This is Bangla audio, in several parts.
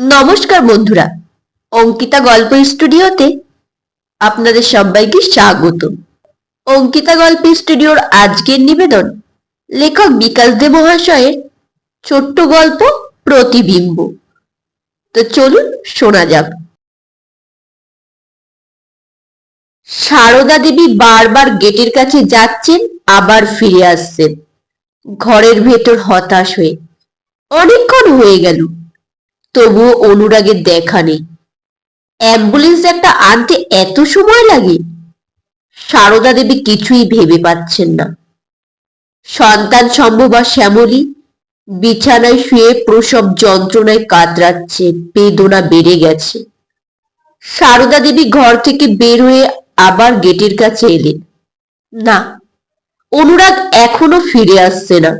নমস্কার বন্ধুরা, অঙ্কিতা গল্প স্টুডিওতে আপনাদের সবাইকে স্বাগত। অঙ্কিতা গল্প স্টুডিওর আজকের নিবেদন লেখক বিকাশ দে মহাশয়ের ছোট্ট গল্প প্রতিবিম্ব। তো চলুন শোনা যাক। সারদা দেবী বারবার গেটের কাছে যাচ্ছেন, আবার ফিরে আসছেন। ঘরের ভেতর হতাশ হয়ে। অনেকক্ষণ হয়ে গেল। তবুও অনুরাগের দেখা নেই। অ্যাম্বুলেন্স একটা আনতে এত সময় লাগে? সারদা দেবী কিছুই ভেবে পাচ্ছেন না। সন্তান সম্ভবা শ্যামলী বিছানায় শুয়ে প্রসব যন্ত্রণায় কাতরাচ্ছে, বেদনা বেড়ে গেছে। সারদা দেবী ঘর থেকে বের হয়ে আবার গেটের কাছে এলেন। না, অনুরাগ এখনও ফিরে আসছে না।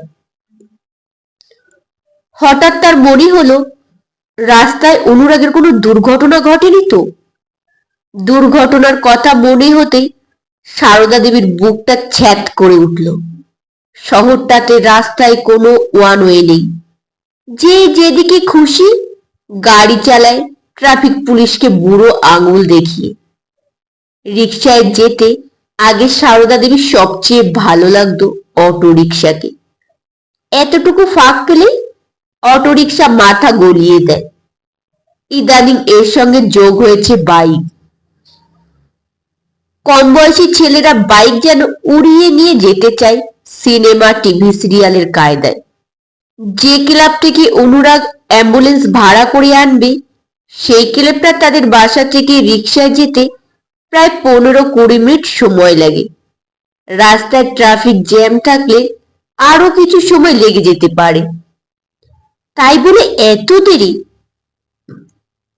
হঠাৎ তার মনে হলো রাস্তায় অনুরাগের কোনো দুর্ঘটনা ঘটেনি তো? দুর্ঘটনার কথা মনে হতেই সারদা দেবীর বুকটা ছ্যাত করে উঠল। শহরটাতে রাস্তায় কোনো ওয়ান ওয়ে নেই। যে যেদিকে খুশি গাড়ি চালায় ট্রাফিক পুলিশকে বুড়ো আঙুল দেখিয়ে। রিক্সায় যেতে আগে সারদা দেবীর সবচেয়ে ভালো লাগতো অটো রিক্সাকে এতটুকু ফাঁক পেলেই অটো রিক্সা মাথা গলিয়ে দেয়। ইদানিং এর সঙ্গে যোগ হয়েছে বাইক। কম বয়সী ছেলেরা বাইক যেন উড়িয়ে নিয়ে যেতে চায় সিনেমা, টিভি, সিরিয়ালের কায়দায়। যে ক্লাব থেকে অনুরাগ অ্যাম্বুলেন্স ভাড়া করে আনবে, সেই ক্লাবটা তাদের বাসা থেকে রিক্সায় যেতে প্রায় পনেরো কুড়ি মিনিট সময় লাগে। রাস্তায় ট্রাফিক জ্যাম থাকলে আরও কিছু সময় লেগে যেতে পারে। তাই বলে এত দেরি?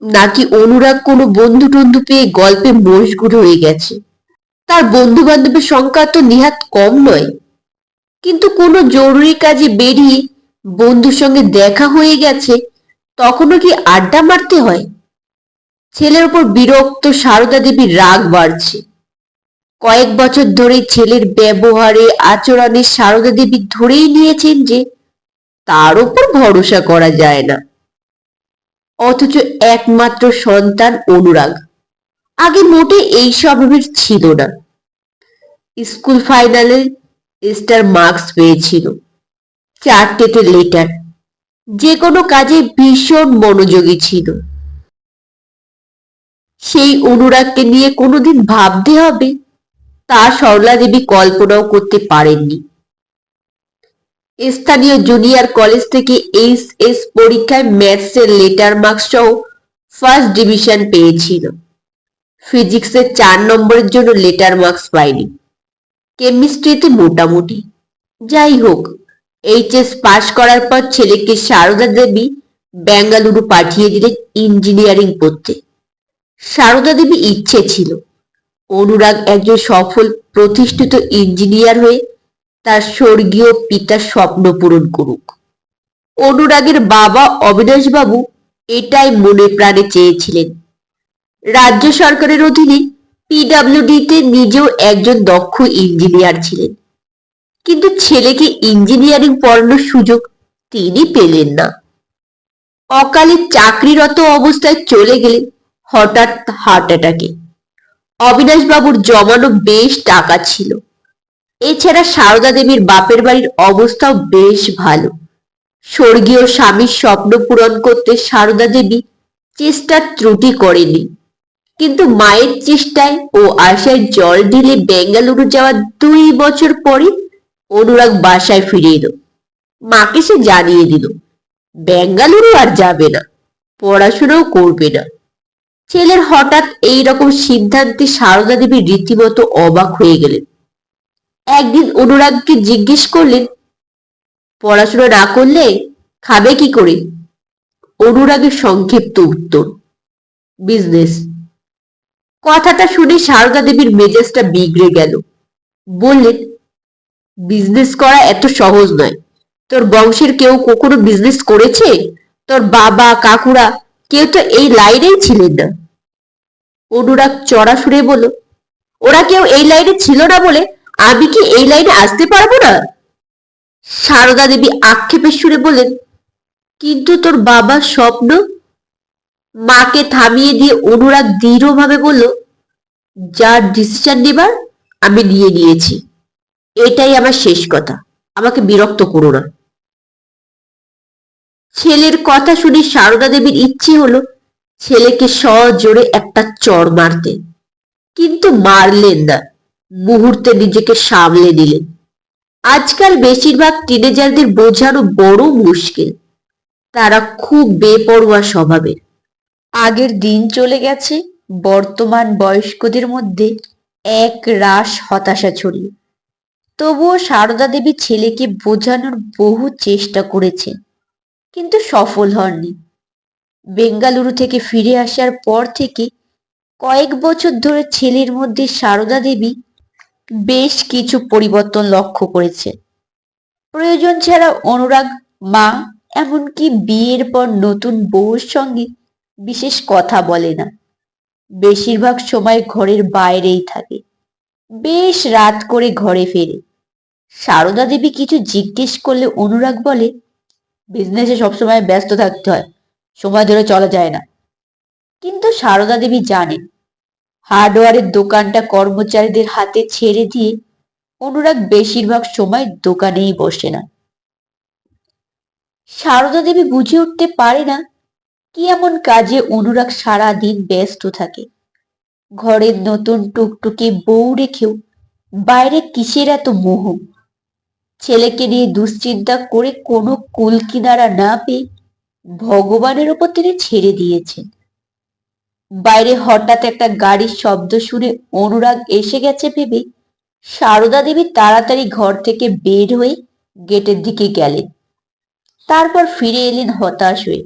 নাকি অনুরাগ কোনো বন্ধু টন্ধু পেয়ে গল্পে মশগুল হয়ে গেছে? তার বন্ধু বান্ধবের সংখ্যা তো নিহাত কম নয়। কিন্তু কোনো জরুরি কাজে বেরিয়ে বন্ধুর সঙ্গে দেখা হয়ে গেছে, তখনও কি আড্ডা মারতে হয়? ছেলের উপর বিরক্ত সারদা দেবীর রাগ বাড়ছে। কয়েক বছর ধরে ছেলের ব্যবহারে, আচরণে সারদা দেবী ধরেই নিয়েছেন যে তার উপর ভরসা করা যায় না। অথচ একমাত্র সন্তান অনুরাগ। আগে মোটে এই স্বভাবের ছিল না। স্কুল ফাইনালে স্টার মার্কস পেয়েছিল। চারটেতে লেটার। যে কোনো কাজে ভীষণ মনোযোগী ছিল। সেই অনুরাগকে নিয়ে কোনোদিন ভাবতে হবে। তা সরলা দেবী কল্পনাও করতে পারেননি। স্থানীয় জুনিয়র কলেজ থেকে এইচ এস পরীক্ষায় ম্যাথসের লেটার মার্কস সহ ফার্স্ট ডিভিশন পেয়েছিল। ফিজিক্সের চার নম্বরের জন্য লেটার মার্কস পায়নি। কেমিস্ট্রিতে মোটামুটি। যাই হোক এইচএস পাশ করার পর ছেলেকে সারদা দেবী বেঙ্গালুরু পাঠিয়ে দিলেন ইঞ্জিনিয়ারিং পড়তে। সারদা দেবী ইচ্ছে ছিল। অনুরাগ একজন সফল প্রতিষ্ঠিত ইঞ্জিনিয়ার হয়ে তার স্বর্গীয় পিতার স্বপ্ন পূরণ করুক। অনুরাগের বাবা অবিনাশ বাবু এটাই মনে প্রাণে চেয়েছিলেন। রাজ্য সরকারের অধীনে পিডাব্লিউডিতে নিজেও একজন দক্ষ ইঞ্জিনিয়ার ছিলেন। কিন্তু ছেলেকে ইঞ্জিনিয়ারিং পড়ানোর সুযোগ তিনি পেলেন না। অকালে চাকরিরত অবস্থায় চলে গেলেন হঠাৎ হার্ট অ্যাটাকে। অবিনাশ বাবুর জমানো বেশ টাকা ছিল। এছাড়া সারদা দেবীর বাপের বাড়ির অবস্থাও বেশ ভালো। স্বর্গীয় স্বামীর স্বপ্ন পূরণ করতে সারদা দেবী চেষ্টার ত্রুটি করেনি। কিন্তু মায়ের চেষ্টায় ও আশায় জল ঢেলে বেঙ্গালুরু যাওয়ার দুই বছর পরে অনুরাগ বাসায় ফিরে এলো। মাকে সে জানিয়ে দিল, বেঙ্গালুরু আর যাবে না, পড়াশোনাও করবে না। ছেলের হঠাৎ এই রকম সিদ্ধান্তে সারদা দেবী রীতিমতো অবাক হয়ে গেলেন। একদিন অনুরাগকে জিজ্ঞেস করলেন পড়াশোনা না করলে খাবে কি করে? অনুরাগের সংক্ষিপ্ত উত্তর বিজনেস কথাটা শুনে সারদা দেবীর মেজাজটা বিগড়ে গেল। বললেন বিজনেস করা এত সহজ নয়। তোর বংশের কেউ কখনো বিজনেস করেছে? তোর বাবা, কাকুরা, কেউ তো এই লাইনেই ছিলেন না। অনুরাগ চড়া সুরে বলল, ওরা কেউ এই লাইনে ছিল না বলে আমি কি এই লাইনে আসতে পারব না? সারদা দেবী আক্ষেপের সুরে বলেন কিন্তু তোর বাবার স্বপ্ন? মাকে থামিয়ে দিয়ে অনুরাগ দৃঢ়ভাবে বলল, যার ডিসিশন নেবার আমি নিয়ে নিয়েছি। এটাই আমার শেষ কথা। আমাকে বিরক্ত করো না। ছেলের কথা শুনে সারদা দেবীর ইচ্ছে হলো ছেলেকে সজোরে একটা চর মারতে। কিন্তু মারলেন না। মুহূর্তে নিজেকে সামলে নিলেন আজকাল বেশিরভাগ টিনেজারদের বোঝানো বড় মুশকিল। তারা খুব বেপরোয়া স্বভাবের। আগের দিন চলে গেছে, বর্তমান বয়স্কদের মধ্যে এক রাস হতাশা ছড়িয়ে। তবুও সারদা দেবী ছেলেকে বোঝানোর বহু চেষ্টা করেছেন, কিন্তু সফল হননি। বেঙ্গালুরু থেকে ফিরে আসার পর থেকে কয়েক বছর ধরে ছেলের মধ্যে সারদা দেবী বেশ কিছু পরিবর্তন লক্ষ্য করেছে। প্রয়োজন ছাড়া অনুরাগ, মা, এমনকি বিয়ের পর নতুন বউর সঙ্গে বিশেষ কথা বলে না। বেশিরভাগ সময় ঘরের বাইরেই থাকে। বেশ রাত করে ঘরে ফেরে। সারদা দেবী কিছু জিজ্ঞেস করলে অনুরাগ বলে বিজনেসে সবসময় ব্যস্ত থাকতে হয়। সময় ধরে চলা যায় না। কিন্তু সারদা দেবী জানেন হার্ডওয়ারের দোকানটা কর্মচারীদের হাতে ছেড়ে দিয়ে অনুরাগ বেশিরভাগ সময় দোকানেই বসে না। সারদা দেবী বুঝে উঠতে পারে না কি এমন কাজে অনুরাগ সারা দিন ব্যস্ত থাকে। ঘরের নতুন টুকটুকে বউ রেখেও বাইরে কিসের এত মোহ? ছেলেকে নিয়ে দুশ্চিন্তা করে কোনো কুল কিনারা না পেয়ে ভগবানের ওপর তিনি ছেড়ে দিয়েছেন। বাইরে হঠাৎ একটা গাড়ির শব্দ শুনে অনুরাগ এসে গেছে ভেবে সারদা দেবী তাড়াতাড়ি ঘর থেকে বের হয়ে গেটের দিকে গেলেন। তারপর ফিরে এলেন হতাশ হয়ে।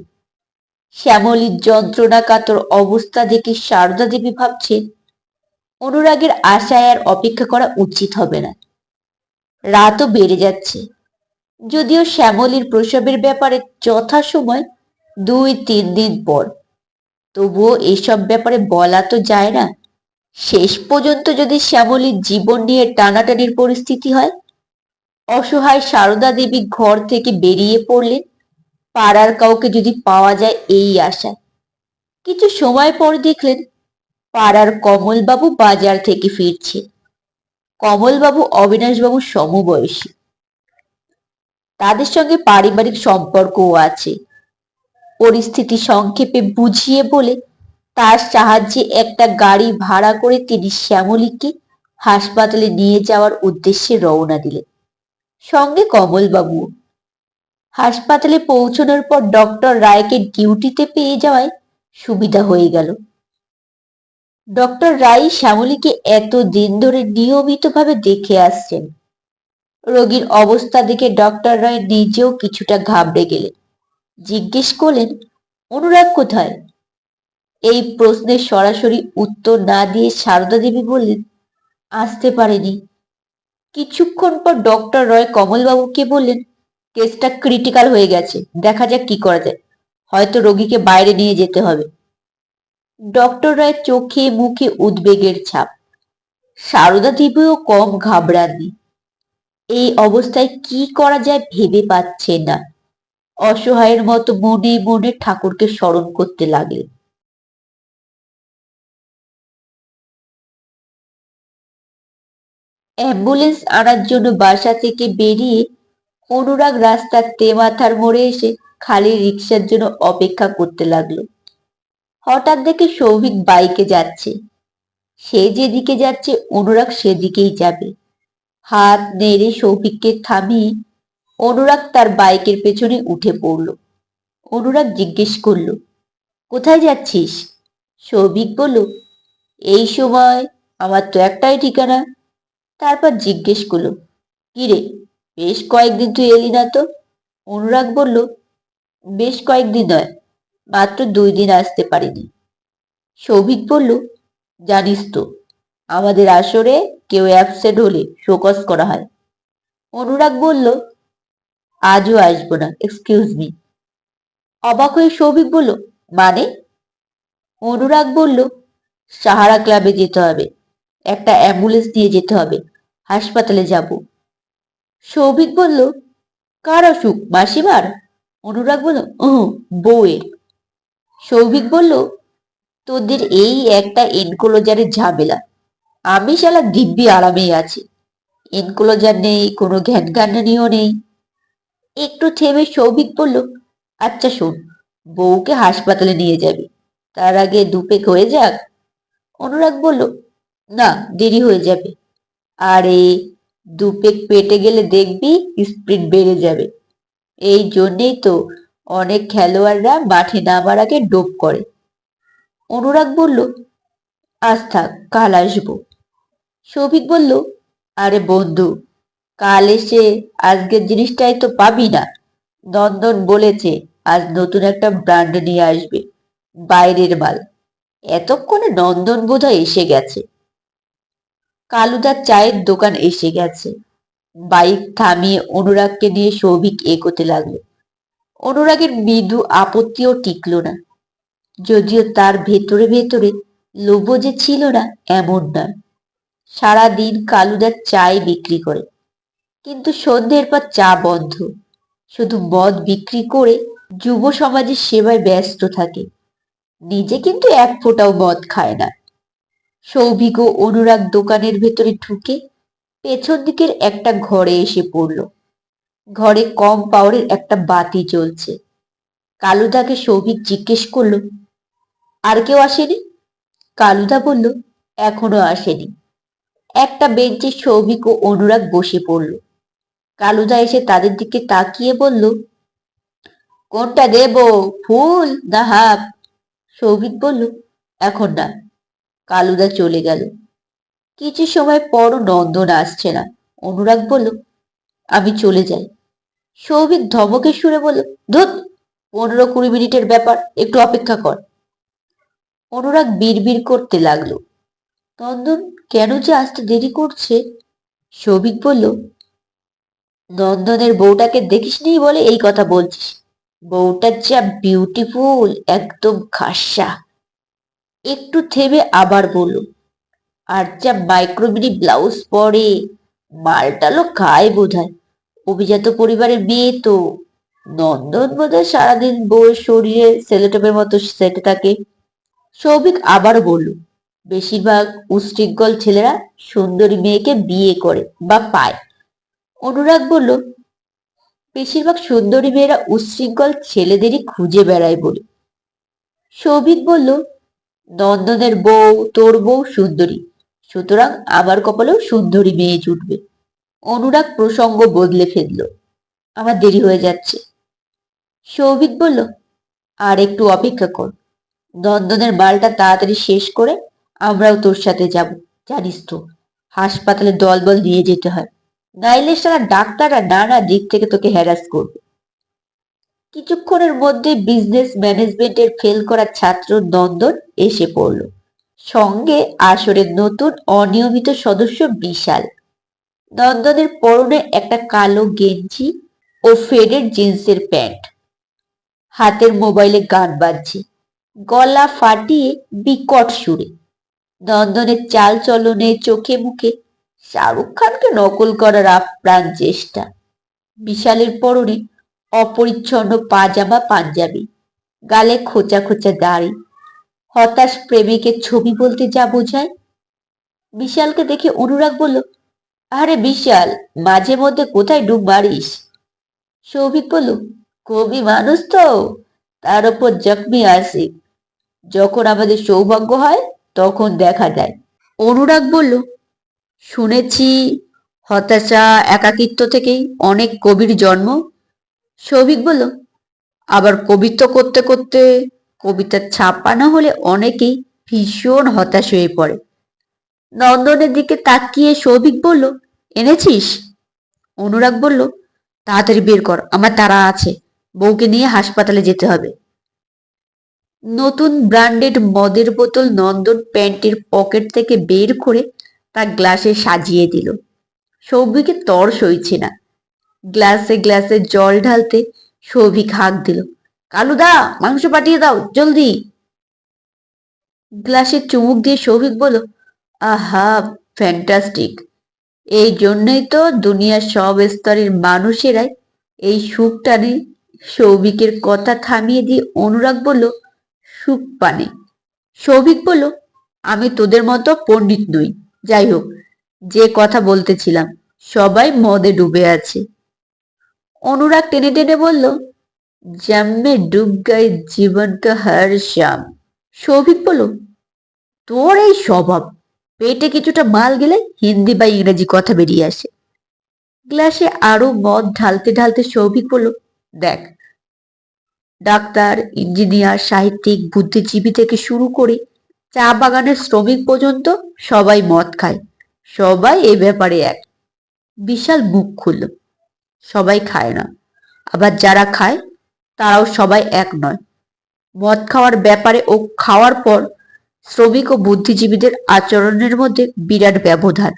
শ্যামলীর যন্ত্রণা কাতর অবস্থা দেখে সারদা দেবী ভাবছেন, অনুরাগের আশায় আর অপেক্ষা করা উচিত হবে না। রাতও বেড়ে যাচ্ছে। যদিও শ্যামলীর প্রসবের ব্যাপারে যথাসময় দুই তিন দিন পর তবুও এসব ব্যাপারে বলা তো যায় না। শেষ পর্যন্ত যদি শ্যামলীর জীবন নিয়ে টানাটানির পরিস্থিতি হয়, অসহায় সারদা দেবী ঘর থেকে বেরিয়ে পড়লেন। পাড়ার কাউকে যদি পাওয়া যায় এই আশায়। কিছু সময় পর দেখলেন পাড়ার কমলবাবু বাজার থেকে ফিরছে কমলবাবু অবিনাশবাবু সমবয়সী। তাদের সঙ্গে পারিবারিক সম্পর্কও আছে। পরিস্থিতি সংক্ষেপে বুঝিয়ে বলে, তার সাহায্যে একটা গাড়ি ভাড়া করে তিনি শ্যামলীকে হাসপাতালে নিয়ে যাওয়ার উদ্দেশ্যে রওনা দিলেন। সঙ্গে কমলবাবু হাসপাতালে পৌঁছানোর পর ডক্টর রায়কে ডিউটিতে পেয়ে যাওয়ায় সুবিধা হয়ে গেল। ডক্টর রায় শ্যামলীকে এত দিন ধরে নিয়মিতভাবে দেখে আসছেন। রোগীর অবস্থা দেখে ডক্টর রায় নিজেও কিছুটা ঘাবড়ে গেলেন। জিজ্ঞেস করলেন, অনুরাগ কোথায়? এই প্রশ্নের সরাসরি উত্তর না দিয়ে সারদা দেবী বললেন, আসতে পারেনি। কিছুক্ষণ পর ডক্টর রয় কমলবাবুকে বললেন, কেসটা ক্রিটিক্যাল হয়ে গেছে, দেখা যাক কি করা যায়। হয়তো রোগীকে বাইরে নিয়ে যেতে হবে। ডক্টর রায়ের চোখে মুখে উদ্বেগের ছাপ। সারদা দেবীও কম ঘাবড়াননি। এই অবস্থায় কি করা যায় ভেবে পাচ্ছেন না। অসহায়ের মতো মনে মনে ঠাকুরকে স্মরণ করতে লাগলেন। অ্যাম্বুলেন্স আনার জন্য বাসা থেকে বেরিয়ে অনুরাগ রাস্তার তেমাথার মোড়ে এসে খালি রিক্সার জন্য অপেক্ষা করতে লাগল। হঠাৎ দেখে সৌভিক বাইকে যাচ্ছে। সে যেদিকে যাচ্ছে, অনুরাগ সেদিকেই যাবে। হাত নেড়ে সৌভিককে থামিয়ে অনুরাগ তার বাইকের পেছনে উঠে পড়ল। অনুরাগ জিজ্ঞেস করল, কোথায় যাচ্ছিস? সৌভিক বলল, এই সময় আমার তো একটাই ঠিকানা। তারপর জিজ্ঞেস করল, কিরে, বেশ কয়েকদিন তুই এলি না তো? অনুরাগ বলল, বেশ কয়েকদিন নয়, মাত্র দুই দিন আসতে পারিনি। সৌভিক বলল, জানিস তো, আমাদের আসরে কেউ অ্যাবসেন্ট হলে শোকস করা হয়। অনুরাগ বলল আজও আসব না এক্সকিউজ মি অবাক হয়ে সৌভিক বলল মানে? অনুরাগ বলল, সাহারা ক্লাবে যেতে হবে, একটা অ্যাম্বুলেন্স দিয়ে যেতে হবে, হাসপাতালে যাব। সৌভিক বলল, কার অসুখ, মাসিমার? অনুরাগ বলল ও বউয়ের। সৌভিক বলল, তোদের এই একটা এনক্লোজারের ঝামেলা। আমি শালা দিব্যি আরামেই আছি। এনক্লোজার নেই, কোনো জ্ঞানীয় নেই। একটু থেমে সৌভিক বলল আচ্ছা শোন, বউকে হাসপাতালে নিয়ে যাবি। তার আগে দুপেক হয়ে যাক। অনুরাগ বলল, না, দেরি হয়ে যাবে। আরে দুপেক পেটে গেলে দেখবি স্পিড বেড়ে যাবে। এই জন্যেই তো অনেক খেলোয়াড়রা মাঠে নামার আগে ডোপ করে। অনুরাগ বলল, আজ থাক, কাল আসব। সৌভিক বলল, আরে বন্ধু কাল এসে আজকের জিনিসটাই তো পাবি না। নন্দন বলেছে, আজ নতুন একটা ব্র্যান্ড নিয়ে আসবে, বাইরের মাল। এতক্ষণে নন্দন বোধহয় এসে গেছে। কালুদার চায়ের দোকান এসে গেছে। বাইক থামিয়ে অনুরাগকে নিয়ে সৌভিক এগোতে লাগল। অনুরাগের মৃদু আপত্তিও টিকল না। যদিও তার ভেতরে ভেতরে লোভ যে ছিল না, এমন নয়। সারাদিন কালুদার চায় বিক্রি করে। কিন্তু সন্ধ্যের পর চা বন্ধ। শুধু মদ বিক্রি করে যুব সমাজের সেবায় ব্যস্ত থাকে। নিজে কিন্তু এক ফোঁটাও মদ খায় না। সৌভিক ও অনুরাগ দোকানের ভেতরে ঢুকে পেছন দিকের একটা ঘরে এসে পড়ল। ঘরে কম পাওয়ারের একটা বাতি জ্বলছে। কালুদাকে সৌভিক জিজ্ঞেস করল, আর কেউ আসেনি? কালুদা বলল, এখনও আসেনি। একটা বেঞ্চে সৌভিক ও অনুরাগ বসে পড়ল। কালুদা এসে তাদের দিকে তাকিয়ে বলল, কোনটা দেব? ফুল না হাফ সৌভিক বলল, এখন না। কালুদা চলে গেল। কিছু সময় পরও নন্দন আসছে না। অনুরাগ বলল, আমি চলে যাই। সৌভিক ধমকে সুরে বলল ধুত পনেরো কুড়ি মিনিটের ব্যাপার, একটু অপেক্ষা কর। অনুরাগ বিড়বিড় করতে লাগল। নন্দন, কেন যে আসতে দেরি করছে? সৌভিক বলল নন্দনের বউটাকে দেখিসনি বলে এই কথা বলছিস? বউটা যা বিউটিফুল একদম খাসা। একটু থেমে আবার বলল, আর যা মাইক্রোমিনি ব্লাউজ পরে, মালটালো খায় বোধহয় অভিজাত পরিবারের মেয়ে তো। নন্দন বোধহয় সারাদিন বউয়ের শরীরে সেলোটেপের মতো সেটে থাকে। সৌভিক আবারও বলল, বেশিরভাগ উশৃঙ্খল ছেলেরা সুন্দরী মেয়েকে বিয়ে করে বা পায়। অনুরাগ বলল, বেশিরভাগ সুন্দরী মেয়েরা উশৃঙ্খল ছেলেদেরই খুঁজে বেড়ায় বলে। সৌভিক বলল, নন্দনের বউ, তোর বউ সুন্দরী, সুতরাং আমার কপালেও সুন্দরী মেয়ে জুটবে। অনুরাগ প্রসঙ্গ বদলে ফেলল, আমার দেরি হয়ে যাচ্ছে। সৌভিক বলল, আর একটু অপেক্ষা কর, নন্দনের মালটা তাড়াতাড়ি শেষ করে আমরাও তোর সাথে যাব, জানিস তো, হাসপাতালে দলবল নিয়ে যেতে হয়। নাইলে সারা ডাক্তাররা নানা দিক থেকে তোকে হ্যারাস করবে। কিছুক্ষণের মধ্যে বিজনেস ম্যানেজমেন্টের ফেল করা ছাত্র নন্দন এসে পড়ল। সঙ্গে আসরের নতুন অনিয়মিত সদস্য বিশাল। নন্দনের পরনে একটা কালো গেঞ্জি ও ফেডের জিন্সের প্যান্ট। হাতের মোবাইলে গান বাজছে। গলা ফাটিয়ে বিকট সুরে। নন্দনের চাল চলনে চোখে মুখে শাহরুখ খানকে নকল করার আপ্রাণ চেষ্টা। বিশালের পরনে অপরিচ্ছন্ন পাজামা পাঞ্জাবি, গালে খোঁচা খোঁচা দাড়ি, হতাশ প্রেমিকের ছবি বলতে যা বোঝায়। বিশালকে দেখে অনুরাগ বলল, আরে বিশাল, মাঝে মধ্যে কোথায় ডুব মারিস? সৌভিক বলল, কবি মানুষ তো, তার উপর জখমি আসে। যখন আমাদের সৌভাগ্য হয়, তখন দেখা যায়। অনুরাগ বলল শুনেছি হতাশা, একাকিত্ব থেকেই অনেক কবির জন্ম। সৌভিক বলল, আবার কবিত্ব করতে করতে কবিতা ছাপানো হলে অনেকেই ভীষণ হতাশ হয়ে পড়ে। নন্দনের দিকে তাকিয়ে সৌভিক বলল, এনেছিস? অনুরাগ বলল, তাড়াতাড়ি বের কর, আমার তারা আছে, বউকে নিয়ে হাসপাতালে যেতে হবে। নতুন ব্র্যান্ডেড মদের বোতল নন্দন প্যান্টের পকেট থেকে বের করে তার গ্লাসে সাজিয়ে দিল। সৌভিকে তর সইছে না। গ্লাসে গ্লাসে জল ঢালতে সৌভিক হাঁক দিল। কালুদা, মাংস পাঠিয়ে দাও, জলদি। গ্লাসে চুমুক দিয়ে সৌভিক বলল, আহা ফ্যান্টাস্টিক এই জন্যই তো দুনিয়ার সব স্তরের মানুষেরাই এই সুখটা নেই সৌভিকের কথা থামিয়ে দিয়ে অনুরাগ বলল, সুখ পানে সৌভিক বলল, আমি তোদের মতো পণ্ডিত নই। যাই হোক যে কথা বলতেছিলাম, সবাই মদে ডুবে আছে। অনুরাগ টেনে টেনে বলল জন্মে ডুব গায়ে জীবন কা হর শ্যাম। সৌভিক বলল, তোর এই স্বভাব, পেটে কিছুটা মাল গেলে হিন্দি বা ইংরেজি কথা বেরিয়ে আসে। গ্লাসে আরও মদ ঢালতে ঢালতে সৌভিক বলল, দেখ, ডাক্তার, ইঞ্জিনিয়ার, সাহিত্যিক, বুদ্ধিজীবী থেকে শুরু করে চা বাগানের শ্রমিক পর্যন্ত সবাই মদ খায়। সবাই এ ব্যাপারে এক। বিশাল মুখ খুলল। সবাই খায় না। আবার যারা খায়, তারাও সবাই এক নয়। মদ খাওয়ার ব্যাপারে ও খাওয়ার পর শ্রমিক ও বুদ্ধিজীবীদের আচরণের মধ্যে বিরাট ব্যবধান।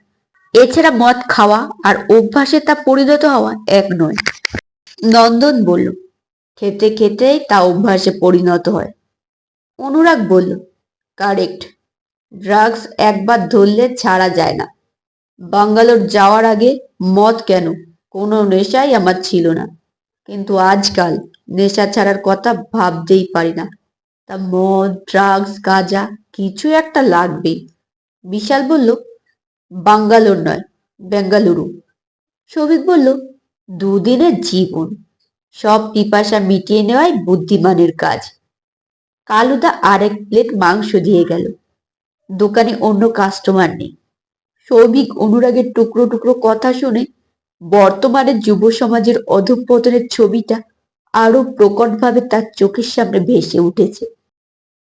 এছাড়া মদ খাওয়া আর অভ্যাসে তা পরিণত হওয়া এক নয়। নন্দন বলল, খেতে খেতেই তা অভ্যাসে পরিণত হয়। অনুরাগ বলল কারেক্ট ড্রাগস একবার ধরলে ছাড়া যায় না। বাঙ্গালোর যাওয়ার আগে মদ কেন? কোনো নেশাই আমার ছিল না। কিন্তু আজকাল নেশা ছাড়ার কথা ভাবতেই পারি না। তা মদ ড্রাগস গাঁজা কিছু একটা লাগবে বিশাল বলল, বাঙ্গালোর নয়, বেঙ্গালুরু। সৌভিক বলল, দুদিনের জীবন। সব পিপাসা মিটিয়ে নেওয়াই বুদ্ধিমানের কাজ। কালুদা আর এক প্লেট মাংস দিয়ে গেল। দোকানে অন্য কাস্টমার নেই। সৌভিক অনুরাগের টুকরো টুকরো কথা শুনে বর্তমানে যুব সমাজের অধঃপতনের ছবিটা আরও প্রকটভাবে তার চোখের সামনে ভেসে উঠেছে।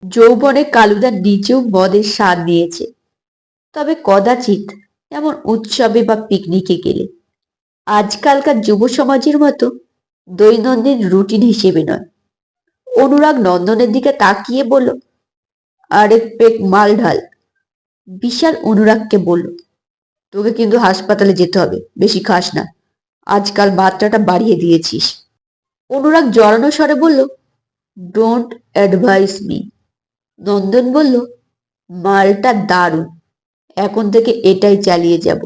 যৌবনে কালুদা নিজেও মদের স্বাদ নিয়েছে। তবে কদাচিৎ এমন উৎসবে বা পিকনিকে গেলে। আজকালকার যুব সমাজের মতো দৈনন্দিন রুটিন হিসেবে নয়। অনুরাগ নন্দনের দিকে তাকিয়ে বলল আরেক পেক মাল ঢাল। বিশাল অনুরাগকে বলল, তোকে কিন্তু হাসপাতালে যেতে হবে, বেশি খাস না। আজকাল মাত্রাটা বাড়িয়ে দিয়েছিস। অনুরাগ জড়ানো স্বরে বলল ডোন্ট অ্যাডভাইস মি নন্দন বলল, মালটা দারুণ, এখন থেকে এটাই চালিয়ে যাব।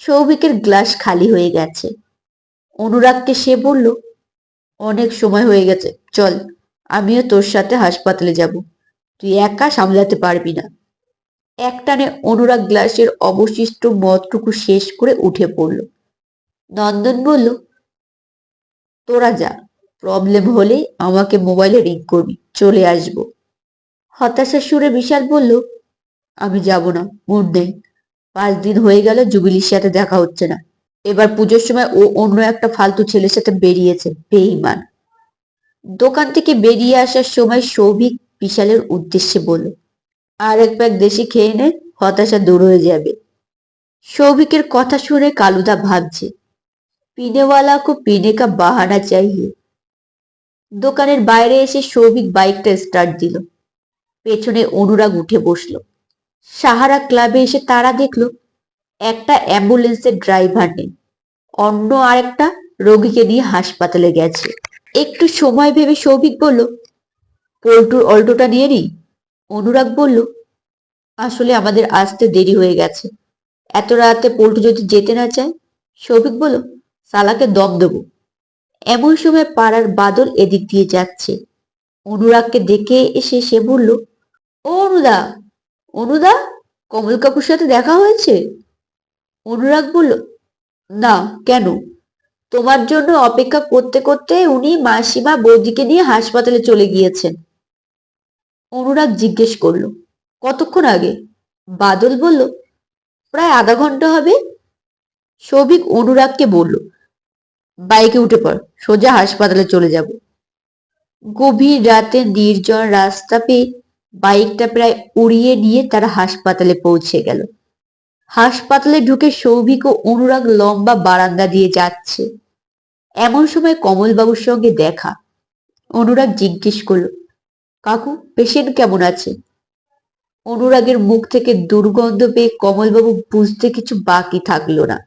সৌভিকের গ্লাস খালি হয়ে গেছে। অনুরাগকে সে বলল অনেক সময় হয়ে গেছে। চল, আমিও তোর সাথে হাসপাতালে যাব। তুই একা সামলাতে পারবি না। একটানে অনুরাগ গ্লাসের অবশিষ্ট মদটুকু শেষ করে উঠে পড়ল। নন্দন বলল, তোরা যা, প্রবলেম হলে আমাকে মোবাইলে রিং করবি, চলে আসব। হতাশার সুরে বিশাল বলল, আমি যাব না মন নেই। পাঁচ দিন হয়ে গেল, জুবিলির সাথে দেখা হচ্ছে না। এবার পুজোর সময় ও অন্য একটা ফালতু ছেলের সাথে বেরিয়েছে বেইমান দোকান থেকে বেরিয়ে আসার সময় সৌভিক বিশালের উদ্দেশ্যে বলল, আর এক প্যাক দেশি খেয়ে নে, হতাশা দূর হয়ে যাবে। সৌভিকের কথা শুনে কালুদা ভাবছে, পিনেওয়ালা কো পিনে কা বাহানা চাইয়ে। দোকানের বাইরে এসে সৌভিক বাইকটা স্টার্ট দিল। পেছনে অনুরাগ উঠে বসল। সাহারা ক্লাবে এসে তারা দেখল একটা অ্যাম্বুলেন্সের ড্রাইভার নেই। অন্য আরেকটা রোগীকে নিয়ে হাসপাতালে গেছে। একটু সময় ভেবে সৌভিক বলল, পল্টুর অল্টোটা নিয়ে নি অনুরাগ বলল, আসলে আমাদের আসতে দেরি হয়ে গেছে। এত রাতে পল্টু যদি যেতে না চায়? সৌভিক বলল, সালাকে দম দেবো। এমন সময় পাড়ার বাদল এদিক দিয়ে যাচ্ছে। অনুরাগকে দেখে এসে সে বলল, ও অনুদা অনুদা কমল কাকুর সাথে দেখা হয়েছে? অনুরাগ বলল, না, কেন? তোমার জন্য অপেক্ষা করতে করতে উনি মাসিমা বৌদিকে নিয়ে হাসপাতালে চলে গিয়েছেন। অনুরাগ জিজ্ঞেস করল, কতক্ষণ আগে? বাদল বলল, প্রায় আধা ঘণ্টা হবে। সৌভিক অনুরাগকে বলল, বাইকে উঠে পড়, সোজা হাসপাতালে চলে যাব। গভীর রাতে নির্জন রাস্তা পেয়ে বাইকটা প্রায় উড়িয়ে নিয়ে তারা হাসপাতালে পৌঁছে গেল। হাসপাতালে ঢুকে সৌভিক ও অনুরাগ লম্বা বারান্দা দিয়ে যাচ্ছে। এমন সময় কমলবাবুর সঙ্গে দেখা। অনুরাগ জিজ্ঞেস করল, কাকু পেশেন্ট কেমন আছে? অনুরাগের মুখ থেকে দুর্গন্ধ পেয়ে কমলবাবু বুঝতে কিছু বাকি থাকল না।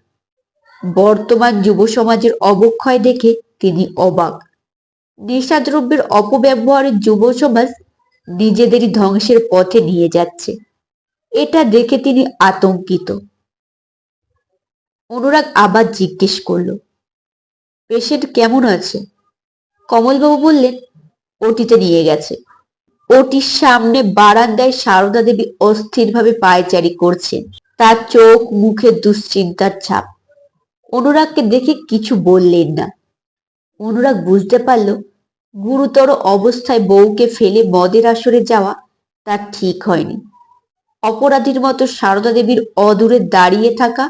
বর্তমান যুব সমাজের অবক্ষয় দেখে তিনি অবাক। নেশাদ্রব্যের অপব্যবহারে যুব সমাজ নিজেদেরই ধ্বংসের পথে নিয়ে যাচ্ছে। এটা দেখে তিনি আতঙ্কিত। অনুরাগ আবার জিজ্ঞেস করল পেশেন্ট কেমন আছে? কমলবাবু বললেন, ওটিতে নিয়ে গেছে। ওটির সামনে বারান্দায় সারদা দেবী অস্থিরভাবে পায়চারি করছেন। তার চোখ মুখে দুশ্চিন্তার ছাপ। অনুরাগকে দেখে কিছু বললেন না। অনুরাগ বুঝতে পারল, গুরুতর অবস্থায় বউকে ফেলে মদের আসরে যাওয়া তার ঠিক হয়নি। অপরাধীর মতো সারদা দেবীর অদূরে দাঁড়িয়ে থাকা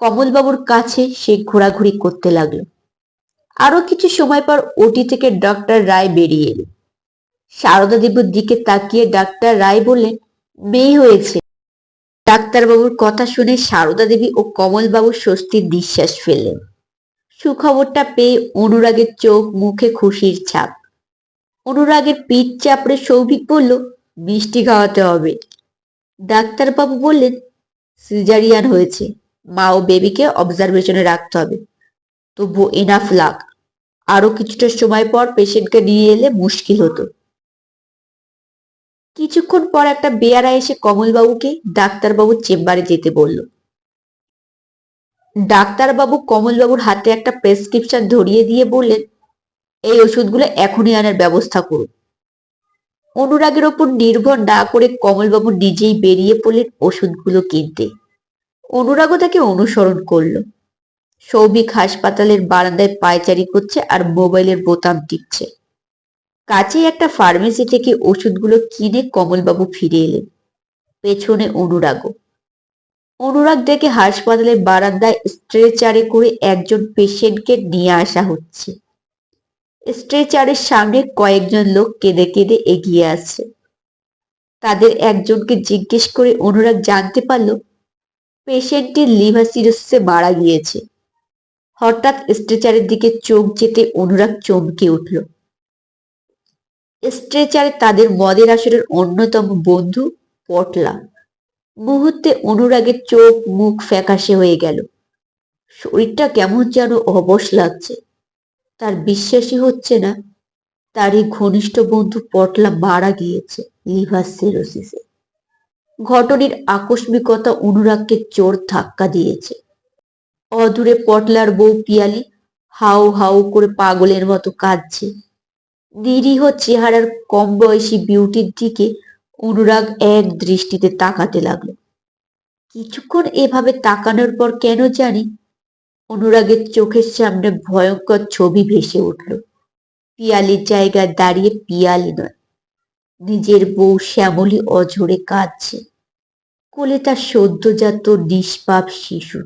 কমলবাবুর কাছে সে ঘোরাঘুরি করতে লাগল। আরও কিছু সময় পর ওটি থেকে ডক্টর রায় বেরিয়ে এলো। সারদা দেবীর দিকে তাকিয়ে ডাক্তার রায় বললেন, মেয়ে হয়েছে। ডাক্তারবাবুর কথা শুনে সারদা দেবী ও কমলবাবু স্বস্তির নিঃশ্বাস ফেললেন। সুখবরটা পেয়ে অনুরাগের চোখ, মুখে খুশির ছাপ। অনুরাগের পিঠ চাপড়ে সৌভিক বলল, মিষ্টি খাওয়াতে হবে। ডাক্তারবাবু বললেন সিজারিয়ান হয়েছে। মা ও বেবিকে অবজারভেশনে রাখতে হবে। তবু এনাফ লাগ আরও কিছুটা সময় পর পেশেন্টকে নিয়ে এলে মুশকিল হতো। কিছুক্ষণ পর একটা বেয়ারা এসে কমলবাবুকে ডাক্তারবাবুর চেম্বারে যেতে বলল। ডাক্তারবাবু কমলবাবুর হাতে একটা প্রেসক্রিপশন ধরিয়ে দিয়ে বললেন, এই ওষুধগুলো এখনই আনার ব্যবস্থা করুন। অনুরাগের ওপর নির্ভর না করে কমলবাবু নিজেই বেরিয়ে পড়লেন ওষুধগুলো কিনতে। অনুরাগও তাকে অনুসরণ করল। সৌভিক হাসপাতালের বারান্দায় পায়চারি করছে আর মোবাইলের বোতাম টিপছে। কাছেই একটা ফার্মেসি থেকে ওষুধগুলো কিনে কমলবাবু ফিরে এলেন, পেছনে অনুরাগও। অনুরাগ দেখে হাসপাতালের বারান্দায় স্ট্রেচারে করে একজন পেশেন্টকে নিয়ে আসা হচ্ছে। স্ট্রেচারের সামনে কয়েকজন লোক কেঁদে কেঁদে এগিয়ে আসছে। তাদের একজনকে জিজ্ঞেস করে অনুরাগ জানতে পারল, পেশেন্টটি লিভার সিরোসিসে মারা গিয়েছে। হঠাৎ স্ট্রেচারের দিকে চোখ যেতে অনুরাগ চমকে উঠল। স্ট্রেচারে তাদের মদের আসরের অন্যতম বন্ধু পটলা। মুহূর্তে অনুরাগের চোখ মুখ ফ্যাকাশে হয়ে গেল। শরীরটা কেমন যেন অবশ লাগছে। তার বিশ্বাসই হচ্ছে না। তারই ঘনিষ্ঠ বন্ধু পটলা মারা গিয়েছে লিভার সিরোসিসে। ঘটনার আকস্মিকতা অনুরাগকে চোর ধাক্কা দিয়েছে। অদূরে পটলার বউ পিয়ালি হাউ হাউ করে পাগলের মতো কাঁদছে। নিরীহ চেহারার কম বয়সী বিউটির দিকে অনুরাগ এক দৃষ্টিতে তাকাতে লাগল। কিছুক্ষণ এভাবে তাকানোর পর কেন জানি অনুরাগের চোখের সামনে ভয়ঙ্কর ছবি ভেসে উঠল। পিয়ালির জায়গায় দাঁড়িয়ে পিয়ালি নয়, নিজের বউ শ্যামলী অঝরে কাঁদছে। কোলে তার সদ্যজাত নিষ্পাপ শিশু